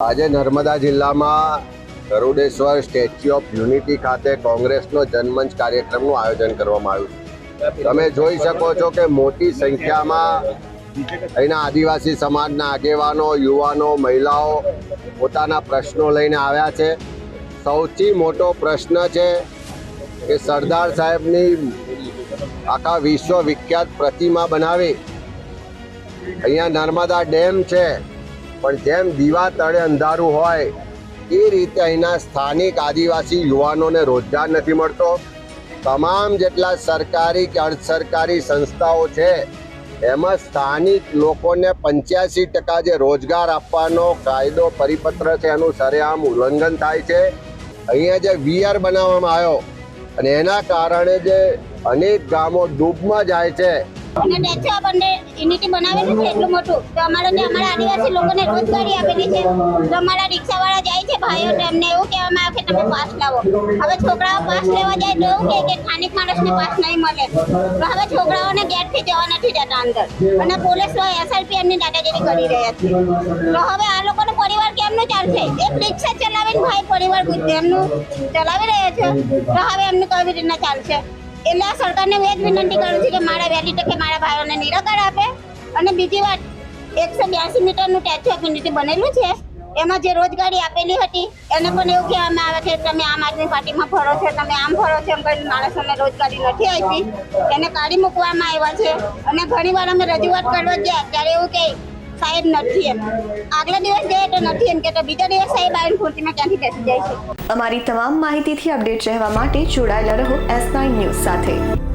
આજે નર્મદા જિલ્લામાં Garudeshwar statue of unity ખાતે કોંગ્રેસનો જનમંચ કાર્યક્રમનું આયોજન કરવામાં આવ્યું તમે જોઈ શકો છો કે મોટી સંખ્યામાં અહીંના આદિવાસી સમાજના આગેવાનો, યુવાનો, મહિલાઓ પોતાના પ્રશ્નો લઈને આવ્યા છે. સૌથી મોટો પ્રશ્ન છે કે સરદાર સાહેબની આખા વિશ્વ વિખ્યાત પ્રતિમા બનાવી. અહીંયા નર્મદા ડેમ છે. પણ જેમ દીવા તળે અંધારું હોય, એ રીતે અહીંના સ્થાનિક આદિવાસી યુવાનોને રોજગાર નથી મળતો. તમામ જેટલા સરકારી કે અર્ધ સરકારી સંસ્થાઓ છે, એમાં સ્થાનિક લોકોને પંચ્યાસી ટકા જે રોજગાર આપવાનો કાયદો પરિપત્ર છે, એનું સરેઆમ ઉલ્લંઘન થાય છે. અહીંયા જે વીઆર બનાવવામાં આવ્યો, અને એના કારણે જે અનેક ગામો ડૂબમાં જાય છે અને ટેક્સો આપણને યુનિટી બનાવેલું છે એટલું મોટું. તો અમારે ત્યાં અમારા આદિવાસી લોકોને રોજગારી આપેલી છે. તો અમારા રિક્ષાવાળા જાય છે ભાઈઓ એમને એવું કહેવામાં આવે કે તમે પાસ લાવો. હવે છોકરાઓ પાસ લેવા જાય તો એવું કે સ્થાનિક માણસને પાસ નહીં મળે. તો હવે છોકરાઓને ગેટથી જવા નથી જતા અંદર. અને પોલીસ એસઆરપી એમની દાદાગીરી કરી રહ્યા છે. તો હવે આ લોકોનો પરિવાર કેમનું ચાલશે એક રિક્ષા ચલાવીને ભાઈ પરિવાર એમનું ચલાવી રહ્યા છે. તો હવે એમનું કેવી રીતના ચાલશે. એટલે આ સરકારને હું એ જ વિનંતી કરું છું કે મારા વહેલી તકે મારા ભાઈઓને નિરાકાર આપે. અને બીજી વાત, એકસો બ્યાસી મીટરનું ટેચ્યુ ઓફ યુનિટી બનેલું છે. એમાં જે રોજગારી આપેલી હતી, એને પણ એવું કહેવામાં આવે છે, તમે આમ આદમી પાર્ટીમાં ફરો છો, તમે આમ ફરો છો એમ કરીને માણસોને રોજગારી નથી આપી. એને કાઢી મૂકવામાં આવ્યા છે. અને ઘણીવાર અમે રજૂઆત કરવા ગયા, ત્યારે એવું કહે સાહેબ નથી એમ. આગલા દિવસ જઈએ તો નથી એમ કે તો બીજા દિવસ સાહેબ આવીને ખુરશીમાં ક્યાંથી બેસી જાય છે? અમારી તમામ માહિતીથી અપડેટ રહેવા માટે જોડાયેલા રહો એસ નાઇન ન્યૂઝ સાથે.